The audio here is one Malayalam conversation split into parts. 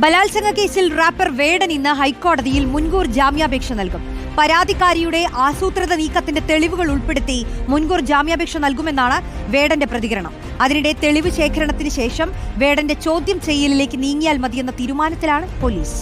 ബലാത്സംഗ കേസിൽ റാപ്പർ വേടൻ ഇന്ന് ഹൈക്കോടതിയിൽ മുൻകൂർ ജാമ്യാപേക്ഷ നൽകും. പരാതിക്കാരിയുടെ ആസൂത്രിത നീക്കത്തിന്റെ തെളിവുകൾ ഉൾപ്പെടുത്തി മുൻകൂർ ജാമ്യാപേക്ഷ നൽകുമെന്നാണ് വേടന്റെ പ്രതികരണം. അതിനിടെ തെളിവ് ശേഖരണത്തിന് ശേഷം വേടന്റെ ചോദ്യം ചെയ്യലിലേക്ക് നീങ്ങിയാൽ മതിയെന്ന തീരുമാനത്തിലാണ് പോലീസ്.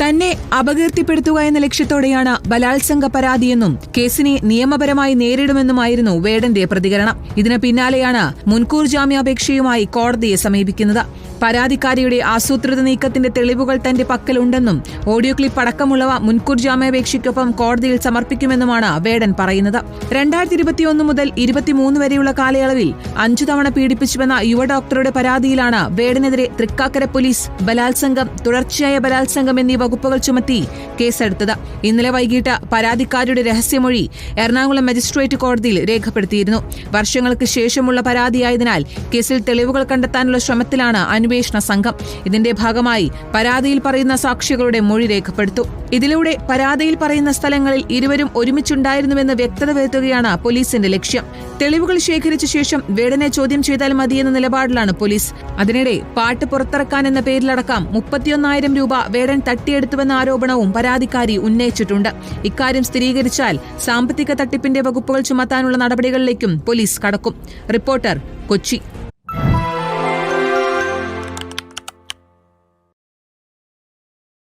തന്നെ അപകീർത്തിപ്പെടുത്തുക എന്ന ലക്ഷ്യത്തോടെയാണ് ബലാത്സംഗ പരാതിയെന്നും കേസിനെ നിയമപരമായി നേരിടുമെന്നുമായിരുന്നു വേടന്റെ പ്രതികരണം. ഇതിന് പിന്നാലെയാണ് മുൻകൂർ ജാമ്യാപേക്ഷയുമായി കോടതിയെ സമീപിക്കുന്നത്. പരാതിക്കാരിയുടെ ആസൂത്രിത നീക്കത്തിന്റെ തെളിവുകൾ തന്റെ പക്കലുണ്ടെന്നും ഓഡിയോ ക്ലിപ്പ് അടക്കമുള്ളവ മുൻകൂർ ജാമ്യാപേക്ഷയ്ക്കൊപ്പം കോടതിയിൽ സമർപ്പിക്കുമെന്നുമാണ് വേടൻ പറയുന്നത്. രണ്ടായിരത്തി ഇരുപത്തിയൊന്ന് മുതൽ ഇരുപത്തിമൂന്ന് വരെയുള്ള കാലയളവിൽ അഞ്ചു തവണ പീഡിപ്പിച്ചുവെന്ന യുവ ഡോക്ടറുടെ പരാതിയിലാണ് വേടനെതിരെ തൃക്കാക്കര പോലീസ് ബലാത്സംഗം തുടർച്ചയായ ബലാത്സംഗം എന്നീ വകുപ്പുകൾ ചുമത്തി കേസെടുത്തത്. ഇന്നലെ വൈകിട്ട് പരാതിക്കാരിയുടെ രഹസ്യമൊഴി എറണാകുളം മജിസ്ട്രേറ്റ് കോടതിയിൽ രേഖപ്പെടുത്തിയിരുന്നു. വർഷങ്ങൾക്ക് ശേഷമുള്ള പരാതിയായതിനാൽ കേസിൽ തെളിവുകൾ കണ്ടെത്താനുള്ള ശ്രമത്തിലാണ് അന്വേഷണ സംഘം ഇതിന്റെ ഭാഗമായി പരാതിയിൽ പറയുന്ന സാക്ഷികളുടെ മൊഴി രേഖപ്പെടുത്തു. ഇതിലൂടെ പരാതിയിൽ പറയുന്ന സ്ഥലങ്ങളിൽ ഇരുവരും ഒരുമിച്ചുണ്ടായിരുന്നുവെന്ന് വ്യക്തത വരുത്തുകയാണ് പോലീസിന്റെ ലക്ഷ്യം. തെളിവുകൾ ശേഖരിച്ച ശേഷം വേടനെ ചോദ്യം ചെയ്താൽ മതിയെന്ന നിലപാടിലാണ് പോലീസ്. അതിനിടെ പാട്ട് പുറത്തിറക്കാൻ എന്ന പേരിലടക്കം മുപ്പത്തിയൊന്നായിരം രൂപ വേടൻ തട്ടിയെടുത്തുവെന്ന ആരോപണവും പരാതിക്കാരി ഉന്നയിച്ചിട്ടുണ്ട്. ഇക്കാര്യം സ്ഥിരീകരിച്ചാൽ സാമ്പത്തിക തട്ടിപ്പിന്റെ വകുപ്പുകൾ ചുമത്താനുള്ള നടപടികളിലേക്കും പോലീസ് കടക്കും. റിപ്പോർട്ടർ കൊച്ചി.